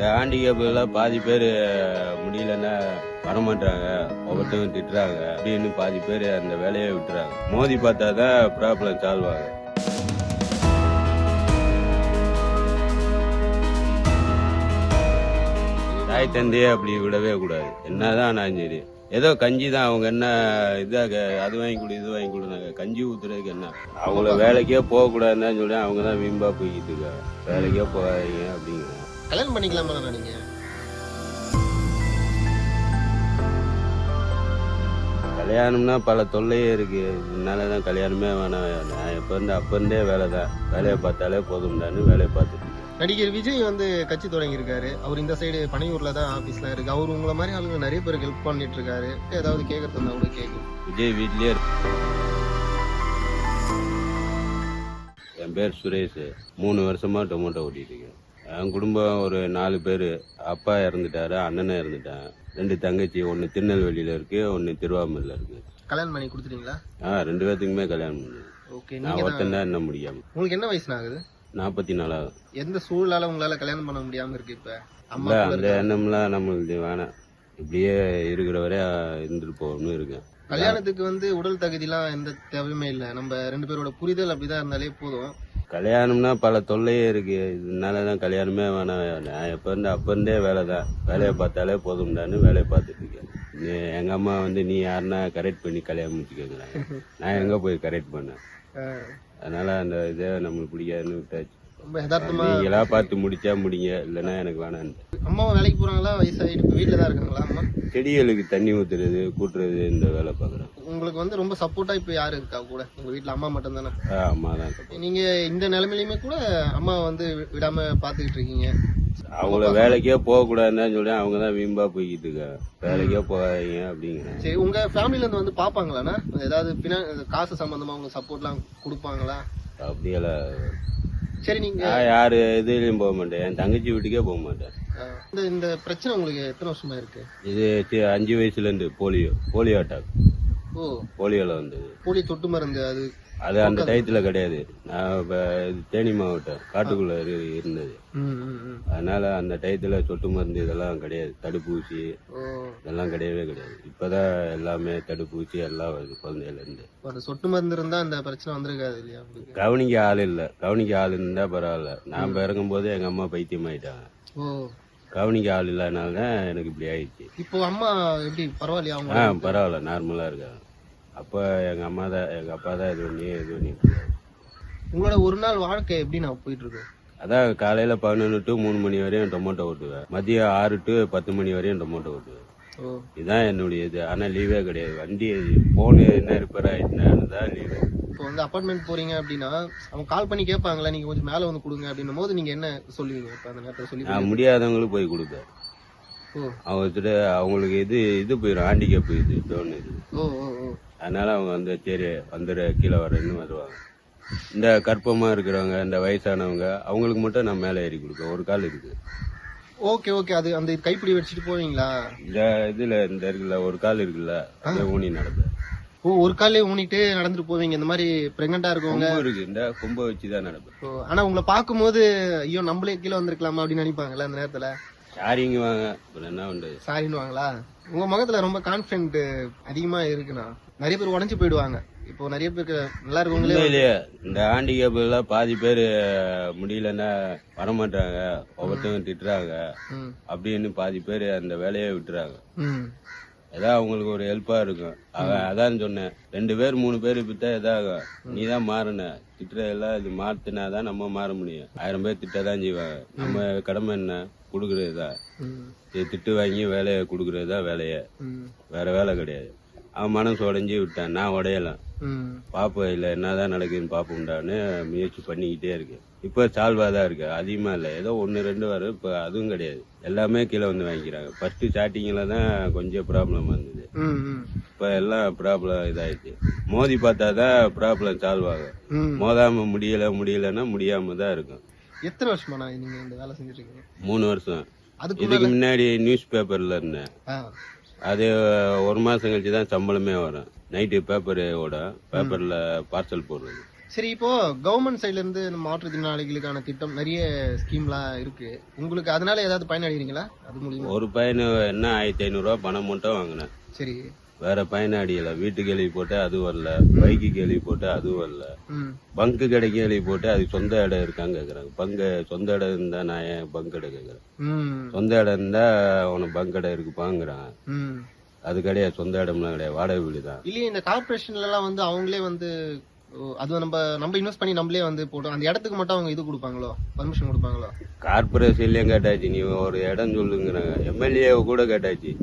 இந்த ஹேண்டிகேப்லாம் பாதி பேர் முடியலன்னா வரமாட்டாங்க ஒவ்வொருத்தவங்க திட்டுறாங்க. அப்படின்னு பாதி பேர் அந்த வேலையை விட்டுறாங்க. மோதி பார்த்தா தான் ப்ராப்ளம் சால்வ் ஆகும் தாய் தந்தையே அப்படி விடவே கூடாது. என்னதான் நான் சரி. ஏதோ கஞ்சி தான். அவங்க என்ன இதாக அது வாங்கி கொடு இது வாங்கி கொடுனாங்க. கஞ்சி ஊத்துறதுக்கு என்ன? அவங்கள வேலைக்கே போகக்கூடாதுன்னு சொல்லி அவங்க தான் வீம்பா போய்கிட்டு இருக்காங்க. வேலைக்கே போகாதீங்க அப்படிங்கிறாங்க. கல்யாணம் பண்ணிக்கலாமா நீங்க? கல்யாணம்னா பல தொல்லையே இருக்கு. இதனால தான் கல்யாணமே வேணாம். நான் எப்போ இருந்து அப்போ இருந்தே வேலை தான் வேலையை பார்த்தாலே போதும்டான்னு வேலையை பார்த்துட்டு. நடிகர் விஜய் வந்து கட்சி தொடங்கியிருக்காரு. அவர் இந்த சைடு பனையூர்ல தான் ஆபீஸ்ல இருக்கு. அவர் உங்களை மாதிரி ஆளுங்க நிறைய பேருக்கு ஹெல்ப் பண்ணிட்டு இருக்காரு ஏதாவது கேட்கறது இருந்தா கூட கேட்கும் விஜய் வீட்லயே இருக்கு. என் பேர் சுரேஷ். மூணு வருஷமா டொமேட்டோ ஓட்டிட்டு இருக்கேன். என் குடும்பம் ஒரு நாலு பேர். அப்பா இறந்துட்டாரு அண்ணனும் இறந்துட்டான். ரெண்டு தங்கச்சி ஒன்று திருநெல்வேலியில் இருக்கு ஒன்று திருவாமூரில் இருக்கு. கல்யாணம் பண்ணி கொடுத்துட்டீங்களா? ஆ ரெண்டு பேர்த்துக்குமே கல்யாணம் பண்ணு. ஓகே நான் ஒருத்தன் தான் என்ன முடியாம. உங்களுக்கு என்ன வயசுல ஆகுது நாற்பத்தி நாலாவது எந்த சூழலால உங்களால கல்யாணம் பண்ண முடியாம இருக்கு இப்ப? அம்மா இல்ல அந்த? எண்ணம்லாம் நம்மளுக்கு வேணாம் இப்படியே இருக்கிற வரை இருந்துட்டு போகணும்னு இருக்கேன். கல்யாணத்துக்கு வந்து உடல் தகுதிலாம் எந்த தேவையுமே இல்ல. நம்ம ரெண்டு பேரோட புரிதல் அப்படிதான் இருந்தாலே போதும். கல்யாணம்னா பல தொல்லையே இருக்கு. இதனால தான் கல்யாணமே வேணாம். நான் எப்போ இருந்து அப்போ இருந்தே வேலை தான் வேலையை பார்த்தாலே போதும்டான்னு வேலையை பார்த்துட்டு இருக்கேன். நீ- எங்க அம்மா வந்து நீ யாருன்னா கரெக்ட் பண்ணி கல்யாணம் முடிச்சுக்கோங்கிறாங்க நான் எங்க போய் கரெக்ட் பண்ணேன்? அதனால அந்த இதே நம்மளுக்கு பிடிக்காதுன்னு விட்டாச்சு. ரொம்ப யதார்த்தமா நீங்களா பார்த்து முடிச்சா முடிங்க இல்லைன்னா எனக்கு வேணான்ட்டு அம்மாவும் வேலைக்கு போறாங்களா? வயசாயிட்டு இப்ப வீட்டுல தான் இருக்காங்களா அம்மா? செடிகளுக்கு தண்ணி ஊத்துறது கூட்டுறது இந்த வேலை பார்க்குறேன். உங்களுக்கு வந்து ரொம்ப சப்போர்ட்டா இப்ப யாரு இருக்கா கூட? உங்க வீட்டுல அம்மா மட்டும் தானே? அம்மா தான் support. நீங்க இந்த நிலைமையிலுமே கூட அம்மா வந்து வி- விடாம பாத்துக்கிட்டு இருக்கீங்க. அவங்கள வேலைக்கே போகக்கூடாதுன்னு சொல்லி அவங்க தான் வீம்பா போய்கிட்டு இருக்காங்க வேலைக்கே போகாதீங்க அப்படிங்கிறாங்க சரி உங்க ஃபேமிலில இருந்து வந்து பாப்பாங்களாண்ணா? ஏதாவது பினா காசு சம்பந்தமா உங்க சப்போர்ட்லாம் கொடுப்பாங்களா? அப்படியெல்லாம் சரி நீங்க நான் யாரு இதுலயும் போக மாட்டேன். என் தங்கச்சி வீட்டுக்கே போக மாட்டேன். இந்த இந்த பிரச்சனை உங்களுக்கு எத்தனை வருஷமா இருக்கு? இது சி- அஞ்சு வயசுல இருந்து போலியோ போலியோ அட்டாக். போலியோல வந்தது. போலி தொட்டு மருந்து அது அது அந்த டயத்துல கிடையாது. நான் இப்ப தேனி மாவட்டம் காட்டுக்குள்ள இரு- இருந்தது. அதனால அந்த டயத்துல சொட்டு மருந்து இதெல்லாம் கிடையாது. தடுப்பூசி இதெல்லாம் கிடையவே கிடையாது. இப்பதான் எல்லாமே தடுப்பூசி எல்லாம் வருது குழந்தையில இருந்து. இப்ப அந்த சொட்டு மருந்து இருந்தா அந்த பிரச்சனை வந்திருக்காது இல்லையா கவனிக்க ஆள் இல்ல. கவனிக்க ஆள் இருந்தா பரவாயில்ல. நான் பிறக்கும் போது எங்க அம்மா பைத்தியம் ஆயிட்டாங்க கவனிக்க ஆள் இல்லாதனால தான் எனக்கு இப்படி ஆயிடுச்சு. இப்போ அம்மா எப்படி? பரவாயில்லையா ஆ அவங்க பரவாயில்ல நார்மலா இருக்காங்க. அப்போ எங்க அம்மா தான் எங்க அப்பா தான் இது பண்ணி இது பண்ணி உங்களோட ஒரு நாள் வாழ்க்கை எப்படி நான் போயிட்டு இருக்கு? அதான் காலையில பதினொன்று டு மூணு மணி வரையும் டொமேட்டோ ஓட்டுவேன். மதியம் ஆறு டு பத்து மணி வரையும் டொமேட்டோ ஓட்டுவேன். இதுதான் என்னுடைய இது. ஆனா லீவே கிடையாது. வண்டி போனு என்ன ரிப்பேர் ஆயிட்டுனான்னு தான் லீவு இப்போ வந்து அப்பார்ட்மெண்ட் போறீங்க அப்படின்னா அவங்க கால் பண்ணி கேட்பாங்களா நீங்க கொஞ்சம் மேல வந்து கொடுங்க அப்படின்னும் போது நீங்க என்ன சொல்லுவீங்க? இப்ப அந்த நேரத்துல சொல்லி நான் முடியாதவங்களுக்கு போய் கொடுப்பேன். ஓ. அவங்க வச்சுட்டு அவங்களுக்கு இது இது போயிடும் ஹேண்டிகேப் இது டோன் இது. அதனால அவங்க வந்து சரி வந்துடு கீழே வரேன்னு வருவாங்க. இந்த கற்பமா இருக்கிறவங்க இந்த வயசானவங்க அவங்களுக்கு மட்டும் நான் மேலே ஏறி கொடுப்பேன். ஒரு கால் இருக்கு ஓகே ஓகே. அது அந்த கைப்பிடி வச்சுட்டு போவீங்களா? இந்த இதுல இந்த இருக்குல்ல ஒரு கால் இருக்குல்ல அதை ஊனி நடப்பேன் ஓ ஒரு காலே ஊனிட்டு நடந்துட்டு போவீங்க. இந்த மாதிரி பிரெக்னண்டா இருக்கவங்க. இருக்கு இந்த கொம்பை வச்சு தான் நடப்பேன் ஆனா உங்களை பார்க்கும்போது ஐயோ நம்மளே கீழே வந்திருக்கலாமா அப்படின்னு நினைப்பாங்கல்ல அந்த நேரத்துல? யாரிங்க வாங்க. என்ன உண்டு? சாரின்னுவாங்களா உங்க முகத்துல ரொம்ப கான்பிடென்ட் அதிகமா இருக்குண்ணா. நிறைய பேர் உடஞ்சு போயிடுவாங்க. இப்போ நிறைய பேருக்கு நல்லா இருக்கவங்களே உண்மையிலேயே இந்த ஹேண்டிகேப் எல்லாம் பாதி பேர் முடியலன்னா வரமாட்டாங்க. ஒவ்வொருத்தவங்க திட்டுறாங்க. அப்படின்னு பாதி பேர் அந்த வேலையை விட்டுறாங்க. ஏதாவது அவங்களுக்கு ஒரு ஹெல்ப்பா இருக்கும். அவன் அதான் சொன்னேன். ரெண்டு பேர் மூணு பேர் விட்டா இதாகும். நீ தான் மாறின. திட்டுறதெல்லாம் இது மாத்தினாதான் நம்ம மாற முடியும். ஆயிரம் பேர் திட்டதான் செய்வாங்க. நம்ம கடமை என்ன? கொடுக்கறது தான். ம், இது திட்டு வாங்கி வேலையை கொடுக்கறது தான் வேலையை. வேற வேலை கிடையாது. அவன் மனசு உடஞ்சி விட்டான். நான் உடையலாம் ம். பாப்போம் இல்லை என்னதான் நடக்குதுன்னு பார்ப்போம்டான்னு முயற்சி பண்ணிக்கிட்டே இருக்கு. இப்போ சால்வா தான் இருக்கு. அதிகமா இல்லை. ஏதோ ஒன்று ரெண்டு வரும் இப்போ அதுவும் கிடையாது. எல்லாமே கீழே வந்து வாங்கிக்கிறாங்க. ஃபர்ஸ்ட் ஸ்டார்டிங்ல தான் கொஞ்சம் ப்ராப்ளம் வந்தது. இப்போ எல்லாம் ப்ராப்ளம் இதாயிடுச்சு. மோதி பார்த்தா தான் ப்ராப்ளம் சால்வ் ஆகும். மோதாம முடியல முடியலன்னா முடியாம தான் இருக்கும். எத்தனை வருஷமா நீங்க இந்த வேலை செஞ்சுட்டு மூணு வருஷம். இதுக்கு முன்னாடி நியூஸ் பேப்பர்ல இருந்தேன். அது ஒரு மாசம் கழிச்சு தான் சம்பளமே வரும். நைட்டு பேப்பர் ஓடும் பேப்பர்ல பார்சல் போடுறது. சரி இப்போ கவர்மெண்ட் சைடுல இருந்து மாற்றுத்திறனாளிகளுக்கான திட்டம் நிறைய ஸ்கீம்லாம் இருக்கு. உங்களுக்கு அதனால ஏதாவது பயனடைகிறீங்களா அது மூலியமா. ஒரு பையனு என்ன ஆயிரத்தி ஐநூறுரூவா பணம் மட்டும் வாங்கினேன். சரி. வேற பையனை அடியல. வீட்டு கேள்வி போட்டு அது வரல. பைக்கு கேள்வி போட்டு அது வரல. பங்கு கடை கேள்வி போட்டு அது சொந்த இடம் இருக்கான்னு கேக்குறாங்க. பங்கு சொந்த இடம் இருந்தா நான் ஏன் பங்கு கடை கேக்குறேன்? சொந்த இடம் இருந்தா உனக்கு பங்கு கடை இருக்குப்பாங்கிறாங்க ம். அது கிடையாது. சொந்த இடம்லாம் கிடையாது. வாடகை வீடு தான். இல்லையே இந்த கார்பரேஷன்ல எல்லாம் வந்து அவங்களே வந்து அது நம்ம நம்ம இன்வெஸ்ட் பண்ணி நம்மளே வந்து போட்டோம். அந்த இடத்துக்கு மட்டும் அவங்க இது கொடுப்பாங்களோ? பர்மிஷன் கொடுப்பாங்களோ? கார்பரேஷன்லயும் கேட்டாச்சு. நீ ஒரு இடம் சொல்லுங்கிறாங்க. எம்எல்ஏ கூட கேட்டாச்சு.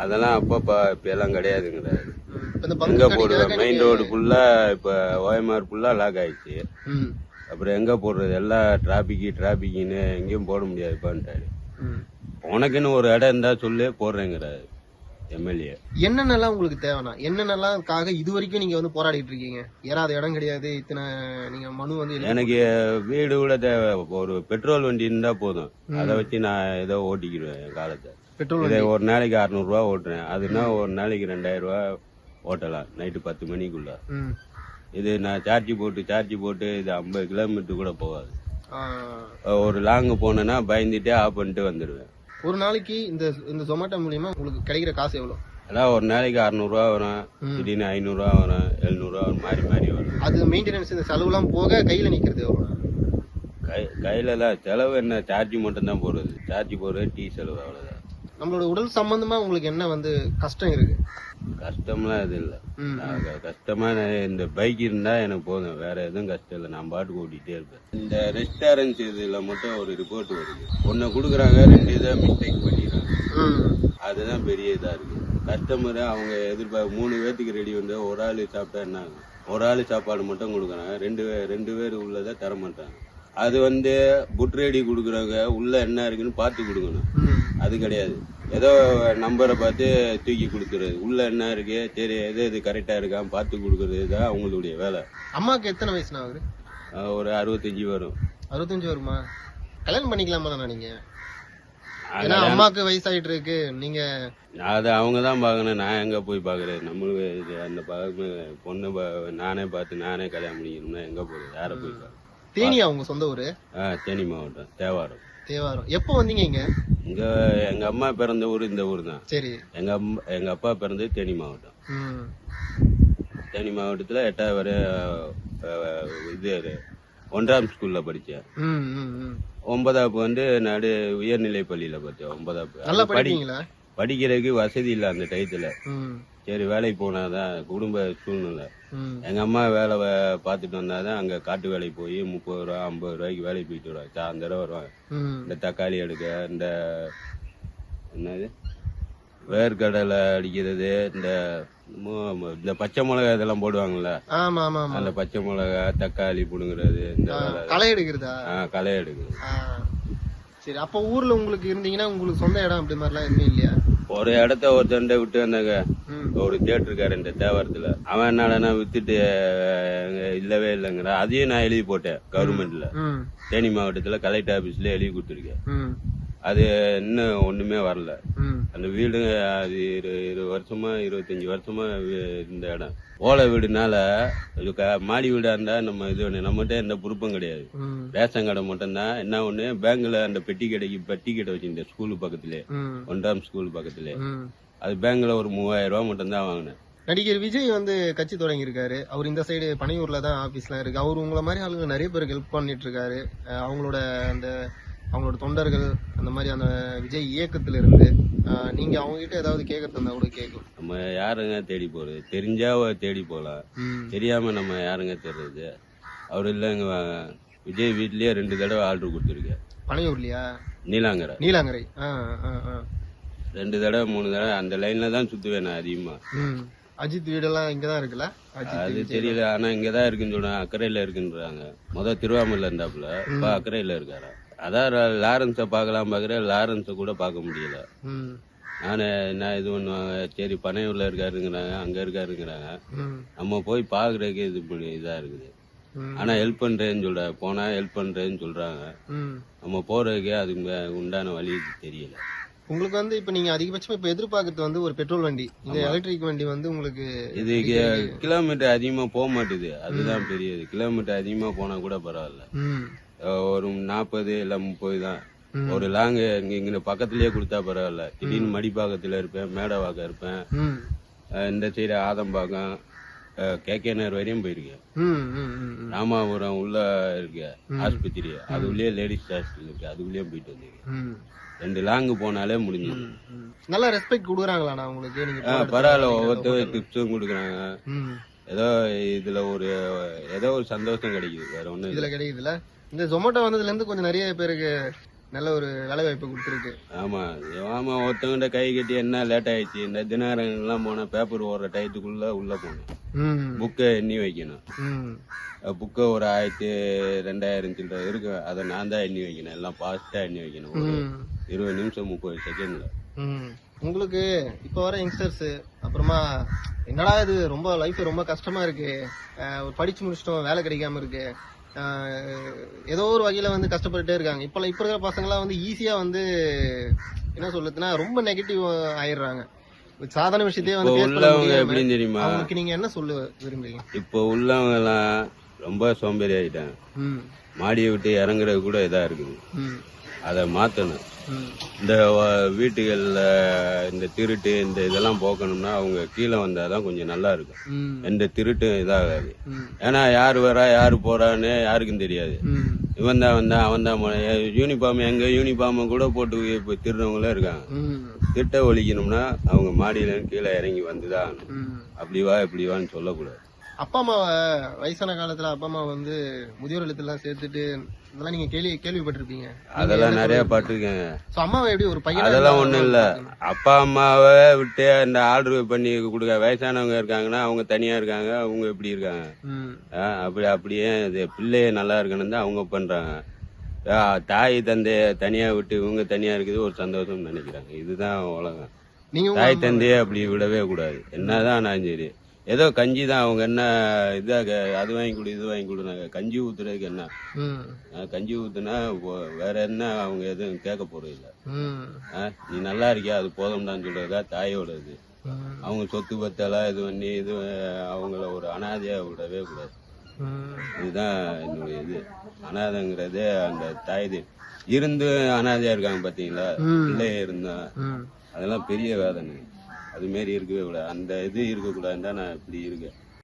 அதெல்லாம் அப்பப்பா இப்ப எல்லாம் கிடையாதுங்கிறாரு ம். இப்ப இந்த எங்க கடைக்காக மெயின் ரோடு ஃபுல்லா இப்ப ஓஎம்ஆர் ஃபுல்லா லாக் ஆயிடுச்சு. அப்புறம் எங்க போடுறது? எல்லாம் டிராபிக் டிராபிக்னு எங்கேயும் போட முடியாதுப்பான்ட்டாரு. ம். உனக்குன்னு ஒரு இடம் இருந்தா சொல்லு போடுறேங்கிறாரு எம்எல்ஏ. என்னென்னலாம் உங்களுக்கு தேவைனா என்னென்னலாம்காக இது வரைக்கும் நீங்க வந்து போராடிட்டு இருக்கீங்க? ஏறாத இடம் கிடையாது இத்தனை நீங்க மனு வந்து எனக்கு வீடு கூட தேவை. ஒரு பெட்ரோல் வண்டி இருந்தா போதும். அதை வச்சு நான் ஏதோ ஓட்டிக்கிடுவேன் என் காலத்தை. பெட்ரோல் இதை ஒரு நாளைக்கு அறுநூறுவா ஓட்டுறேன். அதுனா ஒரு நாளைக்கு ரெண்டாயிரம் ரூபா ஓட்டலாம் நைட்டு பத்து மணிக்குள்ள. இது நான் சார்ஜ் போட்டு சார்ஜ் போட்டு இது ஐம்பது கிலோமீட்டர் கூட போகாது. ஒரு லாங்கு போனேன்னா பயந்துட்டே ஆஃப் பண்ணிட்டு வந்துடுவேன். ஒரு நாளைக்கு இந்த இந்த ஜொமேட்டோ மூலியமா உங்களுக்கு கிடைக்கிற காசு எவ்வளவு அதான் ஒரு நாளைக்கு அறுநூறுவா வரும். திடீர்னு ஐநூறுரூவா வரும் எழுநூறுவா வரும் மாறி மாறி வரும். அது மெயின்டெனன்ஸ் இந்த செலவுலாம் போக கையில நிக்கிறது எவ்வளவு கை கையிலலாம் செலவு என்ன? சார்ஜ் மட்டும்தான் போடுறது. சார்ஜ் போடுறது டீ செலவு அவ்வளோதான் நம்மளோட உடல் சம்பந்தமா உங்களுக்கு என்ன வந்து கஷ்டம் இருக்கு? கஷ்டம்லாம் இது இல்லை. ம், நான் க- கஷ்டமா நான் இந்த பைக் இருந்தா எனக்கு போதும். வேற எதுவும் கஷ்டம் இல்லை. நான் பாட்டுக்கு ஓட்டிகிட்டே இருப்பேன். இந்த ரெஸ்டாரண்ட்ஸ் இதுல மட்டும் ஒரு ரிப்போர்ட் வருது. ஒன்னு கொடுக்குறாங்க ரெண்டு இதை மிஸ்டேக் பண்ணிடுறாங்க. அதுதான் பெரிய இதா இருக்கு. கஸ்டமர் அவங்க எதிர்பார்க்க மூணு பேர்த்துக்கு ரெடி வந்து ஒரு ஆள் சாப்பிட்டா என்ன? ஒரு ஆள் சாப்பாடு மட்டும் கொடுக்குறாங்க. ரெண்டு பேர் ரெண்டு பேர் உள்ளதை தர மாட்டாங்க அது வந்து புட் ரெடி கொடுக்குறாங்க உள்ள என்ன இருக்குன்னு பார்த்து கொடுக்கணும். அது கிடையாது. ஏதோ நம்பரை பார்த்து தூக்கி கொடுக்குறது. உள்ள என்ன இருக்கு? சரி எது எது கரெக்டா இருக்கான்னு பார்த்து கொடுக்கறது தான் அவங்களுடைய வேலை. அம்மாக்கு எத்தனை வயசுனா அஹ் ஒரு அறுபத்தஞ்சு வரும். அறுபத்தஞ்சு வருமா? கல்யாணம் பண்ணிக்கலாமா தானே நீங்க? ஏன்னா அதெல்லாம் அம்மாக்கு வயசாயிட்டு இருக்கு நீங்க அதை அவங்க தான் பார்க்கணும். நான் எங்க போய் பார்க்கறது? நம்மளுக்கு இது அந்த பழக்கம் பொண்ணு பா- நானே பார்த்து நானே கல்யாணம் பண்ணிக்கணும்னா எங்க போறது? யாரை போய் பார்க்க தேனியா உங்க சொந்த ஊரு? ஆ தேனி மாவட்டம் தேவாரம். தேவாரம். எப்போ வந்தீங்க இங்க? இங்க எங்க அம்மா பிறந்த ஊர் இந்த ஊர் தான். சரி. எங்க அம்மா எங்க அப்பா பிறந்தது தேனி மாவட்டம். தேனி மாவட்டத்துல எட்டாவது வரை இது ஒன்றாம் ஸ்கூல்ல படிச்சேன். ஒன்பதாப்பு வந்து நடு உயர்நிலை பள்ளியில பார்த்தேன் ஒன்பதாப்பு நல்லா படிக்கிறதுக்கு வசதி இல்லை அந்த டயத்துல சரி வேலைக்கு போனாதான் குடும்ப சூழ்நிலை. எங்க அம்மா வேலை பார்த்துட்டு வந்தாதான் அங்க காட்டு வேலைக்கு போய் முப்பது ரூபா ஐம்பது ரூபாய்க்கு வேலைக்கு போயிட்டு வருவாங்க. சாயந்தரம் வருவாங்க. இந்த தக்காளி எடுக்க இந்த என்னது? வேர்க்கடலை அடிக்கிறது இந்த இந்த பச்சை மிளகாய் இதெல்லாம் போடுவாங்கல்ல? ஆமா ஆமா ஆமா அந்த பச்சை மிளகாய் தக்காளி புடுங்குறது இந்த களை எடுக்கிறதா? ஆ, களை எடுக்குது. சரி அப்ப ஊர்ல உங்களுக்கு இருந்தீங்கன்னா உங்களுக்கு சொந்த இடம் அப்படி மாதிரிலாம் எதுவுமே இல்லையா? ஒரு இடத்த ஒருத்தண்ட விட்டு வந்தாங்க. ஒரு தேட்டர் இருக்காரு இந்த தேவாரத்துல. அவன் என்னடா வித்துட்டு இல்லவே இல்லைங்கிற அதையும் நான் எழுதி போட்டேன் கவர்மெண்ட்ல தேனி மாவட்டத்துல கலெக்டர் ஆபீஸ்ல எழுதி கொடுத்துருக்கேன். அது இன்னும் ஒண்ணுமே வரல. அந்த வீடு அது இரு இரு வருஷமா இருபத்தஞ்சு வருஷமா இந்த இடம். ஓலை வீடுனால மாடி வீடா இருந்தா நம்ம இது ஒண்ணு நம்மகிட்ட எந்த பொறுப்பும் கிடையாது. ரேஷன் கடை மட்டும்தான். என்ன ஒண்ணு? பேங்க்ல அந்த பெட்டி கடைக்கு பெட்டி கடை வச்சிருந்தேன் ஸ்கூலு பக்கத்துலயே ஒன்றாம் ஸ்கூல் பக்கத்துலயே அது பேங்க்ல ஒரு மூவாயிரம் ரூபாய் மட்டும்தான் வாங்கினேன். நடிகர் விஜய் வந்து கட்சி தொடங்கி இருக்காரு அவர் இந்த சைடு பனையூர்ல தான் ஆபீஸ்லாம் இருக்கு. அவர் உங்களை மாதிரி ஆளுங்க நிறைய பேருக்கு ஹெல்ப் பண்ணிட்டு இருக்காரு அவங்களோட அந்த அவங்களோட தொண்டர்கள் அந்த மாதிரி அந்த விஜய் இயக்கத்துல இருந்து நீங்க அவங்க கிட்ட ஏதாவது கேட்கறது இருந்தா கூட கேட்கும் நம்ம யாருங்க தேடி போறது? தெரிஞ்சா தேடி போலாம் ம். தெரியாம நம்ம யாருங்க தேடுறது? அவர் இல்லைங்க. விஜய் வீட்லயே ரெண்டு தடவை ஆர்டர் கொடுத்துருக்கேன் பனையூர்லயா? நீலாங்கரை. நீலாங்கரை. ஆ ஆ ஆ. ரெண்டு தடவை மூணு தடவை அந்த லைன்ல தான் சுத்துவேன் நான் அதிகமா. அஜித் வீடெல்லாம் இங்கதான் இருக்குல்ல? அது. தெரியல. ஆனா இங்கதான் இருக்குன்னு சொல்றாங்க அக்கறையில இருக்குன்றாங்க. முத திருவாமூர்ல இருந்தாப்புல இப்ப அக்கறையில இருக்காரு? அதான் லாரன்ஸை பார்க்கலாம் பாக்குறேன் லாரன்ஸை கூட பார்க்க முடியல. நானு என்ன இது பண்ணுவாங்க? சரி பனையூர்ல இருக்காருங்கிறாங்க அங்க இருக்காருங்கிறாங்க. நம்ம போய் பாக்குறதுக்கு இது பண்ணி இதா இருக்குது. ஆனா ஹெல்ப் பண்றேன்னு சொல்ற போனா ஹெல்ப் பண்றேன்னு சொல்றாங்க. ம். நம்ம போறதுக்கே அதுக்கு உண்டான வழி தெரியல. உங்களுக்கு வந்து இப்ப நீங்க அதிகபட்சமா இப்ப எதிர்பார்க்கறது வந்து ஒரு பெட்ரோல் வண்டி. இந்த எலக்ட்ரிக் வண்டி வந்து உங்களுக்கு இது கிலோமீட்டர் அதிகமா போக மாட்டுது. அதுதான் பெரியது கிலோமீட்டர் அதிகமா போனா கூட பரவாயில்ல. ஒரு நாற்பது இல்ல முப்பது தான். ஒரு லாங் இங்க இங்க பக்கத்துலயே கொடுத்தா பரவாயில்ல. திடீர்னு மடிப்பாக்கத்துல இருப்பேன் மேடவாக்கம் இருப்பேன். இந்த சைடு ஆதம்பாக்கம் கேகேனர் வரையும் போயிருக்கேன். ராமாபுரம் உள்ள இருக்கு ஆஸ்பத்திரி அது உள்ளே லேடிஸ் ஹாஸ்பிட்டல் இருக்கு. அது உள்ளே போயிட்டு வந்திருக்கேன். ரெண்டு லாங் போனாலே முடிஞ்சது. நல்ல ரெஸ்பெக்ட் கொடுக்குறாங்களாண்ணா உங்களுக்கு? நீங்க பரவாயில்ல நீங்க ஒவ்வொருத்தர் டிப்ஸும் கொடுக்குறாங்க. ஏதோ இதுல ஒரு ஏதோ ஒரு சந்தோஷம் கிடைக்குது வேற இல்ல. இதுல கிடைக்குதுல இந்த ஜொமேட்டோ வந்ததுல இருந்து கொஞ்சம் நிறைய பேருக்கு நல்ல ஒரு வேலை வாய்ப்பு கொடுத்துருக்கு. ஆமா ஆமா ஒருத்தவங்கிட்ட கை கட்டி என்ன லேட் ஆயிடுச்சு இந்த தினகரங்கெல்லாம் போனா பேப்பர் ஓடுற டயத்துக்குள்ள உள்ள போகணும் புக்கை எண்ணி வைக்கணும். புக்கை ஒரு ஆயிரத்தி ரெண்டாயிரம் சில்லற இருக்கு அதை நான் தான் எண்ணி வைக்கணும் எல்லாம் ஃபாஸ்டா எண்ணி வைக்கணும். இருபது நிமிஷம் முப்பது செகண்ட்ல. உங்களுக்கு இப்ப வர யங்ஸ்டர்ஸ் அப்புறமா என்னடா இது? ரொம்ப லைஃப் ரொம்ப கஷ்டமா இருக்கு. படிச்சு முடிச்சிட்டோம் வேலை கிடைக்காம இருக்கு. ஏதோ ஒரு வகையில வந்து கஷ்டப்பட்டுட்டே இருக்காங்க. இப்ப இப்ப இருக்கிற பசங்க எல்லாம் வந்து ஈஸியா வந்து என்ன சொல்லுதுன்னா ரொம்ப நெகட்டிவ் ஆயிடுறாங்க. சாதாரண விஷயத்தையே வந்து உள்ளவங்க எப்படின்னு தெரியுமா? அவங்களுக்கு நீங்க என்ன சொல்ல விரும்புறீங்க? இப்போ உள்ளவங்க எல்லாம் ரொம்ப சோம்பேறி ஆயிட்டாங்க. ம். மாடியை விட்டு இறங்குறது கூட இதா இருக்குது. அதை மாத்தணும். ம் இந்த வீட்டுகள்ல இந்த திருட்டு இந்த இதெல்லாம் போக்கணும்னா அவங்க கீழே வந்தாதான் கொஞ்சம் நல்லா இருக்கும். எந்த திருட்டும் இதாகாது. ஏன்னா யார் வரா யார் போறான்னு யாருக்கும் தெரியாது. இவன் தான் வந்தான் அவன் தான் யூனிஃபார்ம் எங்க யூனிஃபார்மை கூட போட்டு இப்போ திருடுறவங்களும் இருக்காங்க. திட்ட ஒழிக்கணும்னா அவங்க மாடியில கீழே இறங்கி வந்துதான் அப்படி வா இப்படி வான்னு சொல்லக்கூடாது. அப்பா அம்மாவை வயசான காலத்துல அப்பா அம்மா வந்து முதியோர் இல்லத்துல சேர்த்துட்டு இதெல்லாம் நீங்க கேள்வி கேள்விப்பட்டிருப்பீங்க. அதெல்லாம் நிறைய பட்டிருக்கேங்க அம்மாவை எப்படி ஒரு பையனா அதெல்லாம் ஒண்ணும் இல்ல. அப்பா அம்மாவை விட்டு இந்த ஆர்டர் பண்ணி கொடுக்க வயசானவங்க இருக்காங்கன்னா அவங்க தனியா இருக்காங்க அவங்க இப்படி இருக்காங்க? அப்படி அப்படியே இது பிள்ளைய நல்லா இருக்கணும் தான் அவங்க பண்றாங்க. தாய் தந்தைய தனியா விட்டு இவங்க தனியா இருக்குது ஒரு சந்தோஷம் நினைக்கிறாங்க. இதுதான் உலகம். தாய் தந்தைய அப்படி விடவே கூடாது. என்னதான் நான் சரி. ஏதோ கஞ்சி தான் அவங்க என்ன இதாக அது வாங்கி கொடு இது வாங்கி கொடுனாங்க கஞ்சி ஊத்துறதுக்கு என்ன? கஞ்சி ஊத்துனா வேற என்ன அவங்க எதுவும் கேட்க போறது இல்ல. நீ நல்லா இருக்கியா? அது போதும்டான்னு சொல்றதா தாயோட இது. அவங்க சொத்து பத்தெல்லாம் இது பண்ணி இது அவங்கள ஒரு அனாதையா விடவே கூடாது. இதுதான் என்னுடைய இது. அனாதைங்கிறதே அந்த தாய் இருந்து அனாதையா இருக்காங்க பாத்தீங்களா. பிள்ளைய இருந்தா. அதெல்லாம் பெரிய வேதனை. அது மாரி இருக்கவே கூடாது. அந்த இது இருக்கக்கூடாதுன்னு தான் நான் இப்படி இருக்கேன்.